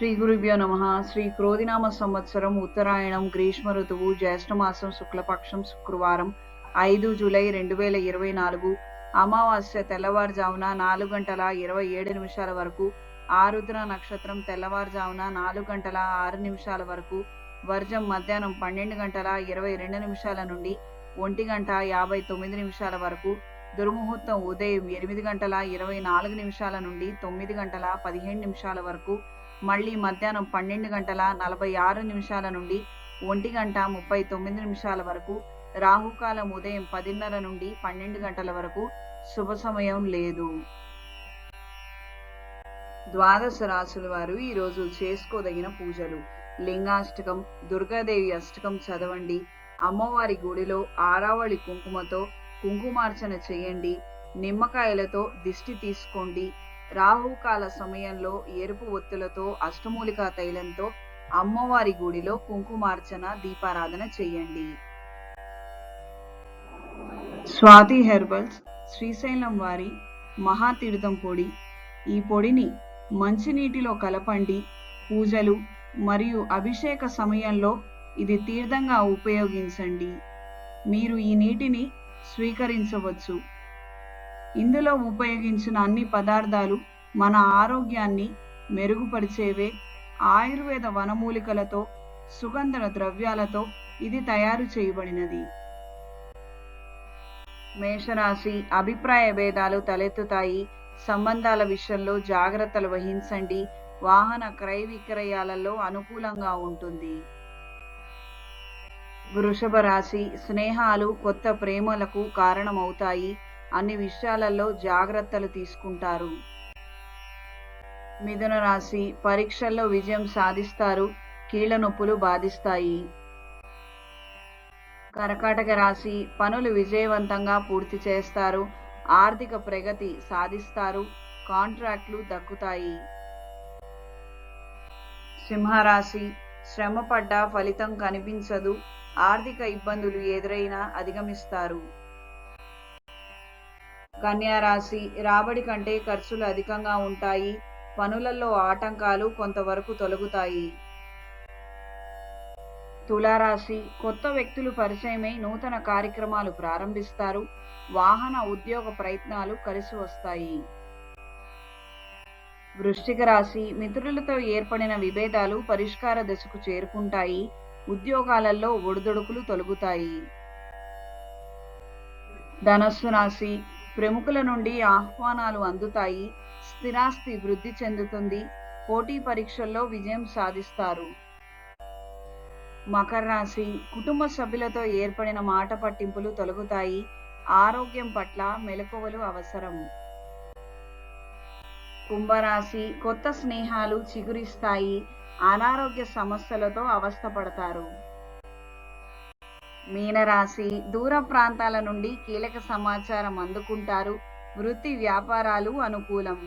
శ్రీ గురుభ్యో నమ. శ్రీ క్రోధినామ సంవత్సరం ఉత్తరాయణం గ్రీష్మ ఋతువు జ్యేష్ఠమాసం శుక్లపక్షం శుక్రవారం ఐదు జూలై రెండు వేల ఇరవై నాలుగు అమావాస్య తెల్లవారుజామున నాలుగు గంటల ఇరవై ఏడు నిమిషాల వరకు ఆరుద్ర నక్షత్రం తెల్లవారుజామున నాలుగు గంటల ఆరు నిమిషాల వరకు వర్జం మధ్యాహ్నం పన్నెండు గంటల ఇరవై రెండు నిమిషాల నుండి ఒంటి గంట యాభై తొమ్మిది నిమిషాల వరకు దుర్ముహూర్తం ఉదయం ఎనిమిది గంటల ఇరవై నాలుగు నిమిషాల నుండి తొమ్మిది గంటల పదిహేను నిమిషాల వరకు మళ్ళీ మధ్యాహ్నం పన్నెండు గంటల నలభై ఆరు నిమిషాల నుండి ఒంటి గంట ముప్పై తొమ్మిది నిమిషాల వరకు రాహుకాలం ఉదయం పదిన్నర నుండి పన్నెండు గంటల వరకు శుభ సమయం లేదు. ద్వాదశ రాసుల వారు ఈరోజు చేసుకోదగిన పూజలు. లింగాష్టకం దుర్గాదేవి అష్టకం చదవండి. అమ్మవారి గుడిలో ఆరావళి కుంకుమతో కుంకుమార్చన చేయండి. నిమ్మకాయలతో దిష్టి తీసుకోండి. రాహుకాల సమయంలో ఎరుపు ఒత్తులతో అష్టమూలికా తైలంతో అమ్మవారి గుడిలో కుంకుమార్చన దీపారాధన చేయండి. స్వాతి హెర్బల్స్ శ్రీశైలం వారి మహాతీర్థం పొడి. ఈ పొడిని మంచినీటిలో కలపండి. పూజలు మరియు అభిషేక సమయంలో ఇది తీర్థంగా ఉపయోగించండి. మీరు ఈ నీటిని స్వీకరించవచ్చు. ఇందులో ఉపయోగించిన అన్ని పదార్థాలు మన ఆరోగ్యాన్ని మెరుగుపరిచేవే. ఆయుర్వేద వనమూలికలతో సుగంధ ద్రవ్యాలతో ఇది తయారు చేయబడినది. మేషరాశి అభిప్రాయ భేదాలు తలెత్తుతాయి. సంబంధాల విషయంలో జాగ్రత్తలు వహించండి. వాహన క్రయ విక్రయాలలో అనుకూలంగా ఉంటుంది. వృషభ రాశి స్నేహాలు కొత్త ప్రేమలకు కారణమవుతాయి. అన్ని విషయాలలో జాగ్రత్తలు తీసుకుంటారు. మిథున రాశి పరీక్షల్లో విజయం సాధిస్తారు. కీళ్ళ నొప్పులు బాధిస్తాయి. కర్కాటక రాశి పనులు విజయవంతంగా పూర్తి చేస్తారు. ఆర్థిక ప్రగతి సాధిస్తారు. కాంట్రాక్ట్లు దక్కుతాయి. సింహరాశి శ్రమపడ్డ ఫలితం కనిపించదు. ఆర్థిక ఇబ్బందులు ఎదురైనా అధిగమిస్తారు. కన్యా రాశి రాబడి కంటే ఖర్చులు అధికంగా ఉంటాయి. పనులలో ఆటంకాలు కొంతవరకు తొలగుతాయి. తులారాశి కొత్త వ్యక్తులు పరిచయమై నూతన కార్యక్రమాలు ప్రారంభిస్తారు. వాహన ఉద్యోగ ప్రయత్నాలు కలిసి వస్తాయి. వృష్టిక రాశి మిత్రులతో ఏర్పడిన విభేదాలు పరిష్కార దశకు చేరుకుంటాయి. ఉద్యోగాలలో ఒడిదొడుకులు తొలగుతాయి. ధనస్సు రాశి ప్రముఖుల నుండి ఆహ్వానాలు అందుతాయి. స్థిరాస్తి వృద్ధి చెందుతుంది. పోటీ పరీక్షల్లో విజయం సాధిస్తారు. మకర రాశి కుటుంబ సభ్యులతో ఏర్పడిన మాట పట్టింపులు తొలగుతాయి. ఆరోగ్యం పట్ల మెలకువలు అవసరం. కుంభరాశి కొత్త స్నేహాలు చిగురిస్తాయి. అనారోగ్య సమస్యలతో అవస్థపడతారు. మీనరాశి దూర ప్రాంతాల నుండి కీలక సమాచారం అందుకుంటారు. వృత్తి వ్యాపారాలు అనుకూలం.